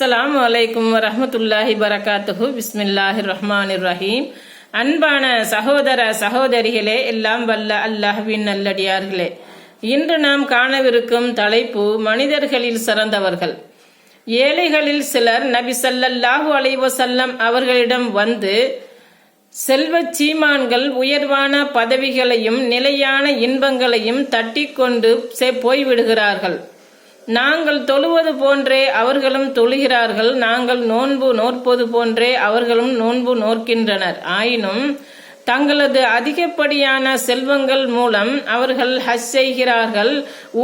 அஸ்லாம் வலைக்கும் வரமத்துல்லாஹி பரகாத்துஹு பிஸ்மில்லாஹி ரஹ்மான் ரஹீம். அன்பான சகோதர சகோதரிகளே எல்லாம் வல்ல அல்லாஹ்வின் நல்லடியார்களே. இன்று நாம் காணவிருக்கும் தலைப்பு மனிதர்களில் சிறந்தவர்கள். ஏழைகளில் சிலர் நபி சல்லல்லாஹு அலைவசல்லம் அவர்களிடம் வந்து செல்வச் சீமான்கள் உயர்வான பதவிகளையும் நிலையான இன்பங்களையும் தட்டிக்கொண்டு செ- போய்விடுகிறார்கள். நாங்கள் தொழுவது போன்றே அவர்களும் தொழுகிறார்கள். நாங்கள் நோன்பு நோற்பது போன்றே அவர்களும் நோன்பு நோக்கின்றனர். ஆயினும் தங்களது அதிகப்படியான செல்வங்கள் மூலம் அவர்கள் ஹஜ் செய்கிறார்கள்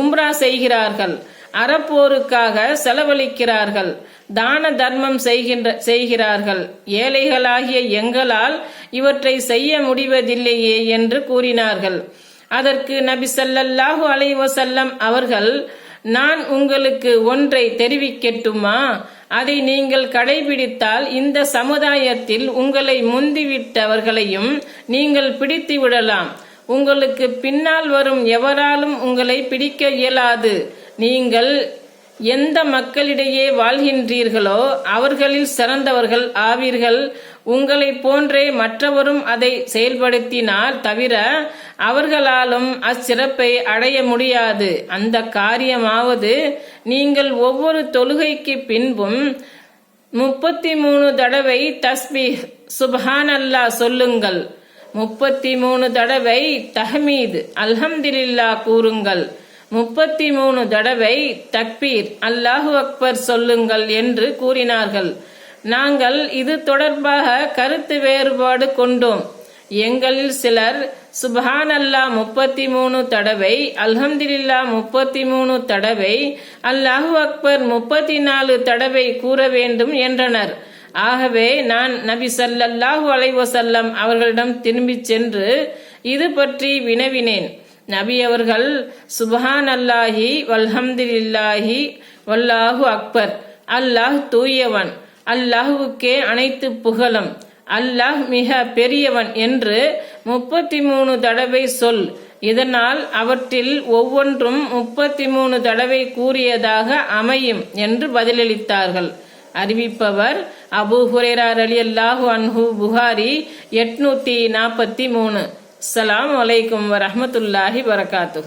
உம்ரா செய்கிறார்கள் அறப்போருக்காக செலவழிக்கிறார்கள் தான தர்மம் செய்கின்ற செய்கிறார்கள். ஏழைகளாகிய எங்களால் இவற்றை செய்ய முடிவதில்லையே என்று கூறினார்கள். அதற்கு நபி சல்லல்லாஹு அலைவசல்லம் அவர்கள் நான் உங்களுக்கு ஒன்றை தெரிவிக்கட்டுமா? அதை நீங்கள் கடைபிடித்தால் இந்த சமுதாயத்தில் உங்களை முந்திவிட்டவர்களையும் நீங்கள் பிடித்து விடலாம். உங்களுக்கு பின்னால் வரும் எவராலும் உங்களை பிடிக்க இயலாது. நீங்கள் எந்த மக்களிடையே வாழ்கின்றீர்களோ அவர்களில் சிறந்தவர்கள் ஆவீர்கள். உங்களை போன்றே மற்றவரும் அதை செயல்படுத்தினால் தவிர அவர்களாலும் அச்சிறப்பை அடைய முடியாது. அந்த காரியமாவது நீங்கள் ஒவ்வொரு தொழுகைக்கு பின்பும் முப்பத்தி மூணு தடவை தஸ்பி சுபஹான் அல்லா சொல்லுங்கள். முப்பத்தி மூணு தடவை தஹமீது அல்ஹம்துலில்லா கூறுங்கள். முப்பத்தி மூணு தடவை தக்பீர் அல்லாஹு அக்பர் சொல்லுங்கள் என்று கூறினார்கள். நாங்கள் இது தொடர்பாக கருத்து வேறுபாடு கொண்டோம். எங்களில் சிலர் சுபஹான் அல்லா முப்பத்தி மூணு தடவை அல்ஹம்துலில்லா முப்பத்தி மூணு தடவை அல்லாஹு அக்பர் முப்பத்தி நாலு தடவை கூற வேண்டும் என்றனர். ஆகவே நான் நபி ஸல்லல்லாஹு அலைவசல்லம் அவர்களிடம் திரும்பிச் சென்று இது பற்றி வினவினேன். நபி அவர்கள் சுபஹான் அல்லாஹி வல்ஹம்துலில்லாஹி வல்லாஹு அக்பர். அல்லாஹ் தூயவன். அல்லாஹுவுக்கே அனைத்து புகழும். அல்லாஹ் மிக பெரியவன் என்று முப்பத்தி மூணு தடவை சொல். இதனால் அவற்றில் ஒவ்வொன்றும் முப்பத்தி மூணு தடவை கூறியதாக அமையும் என்று பதிலளித்தார்கள். அறிவிப்பவர் அபு ஹுரேரா அலி அல்லாஹு அன்ஹு புகாரி எட்நூத்தி நாற்பத்தி மூணு அஸ்ஸலாமு வலைக்கம் வரமத்துல்லாஹி வரகாத்து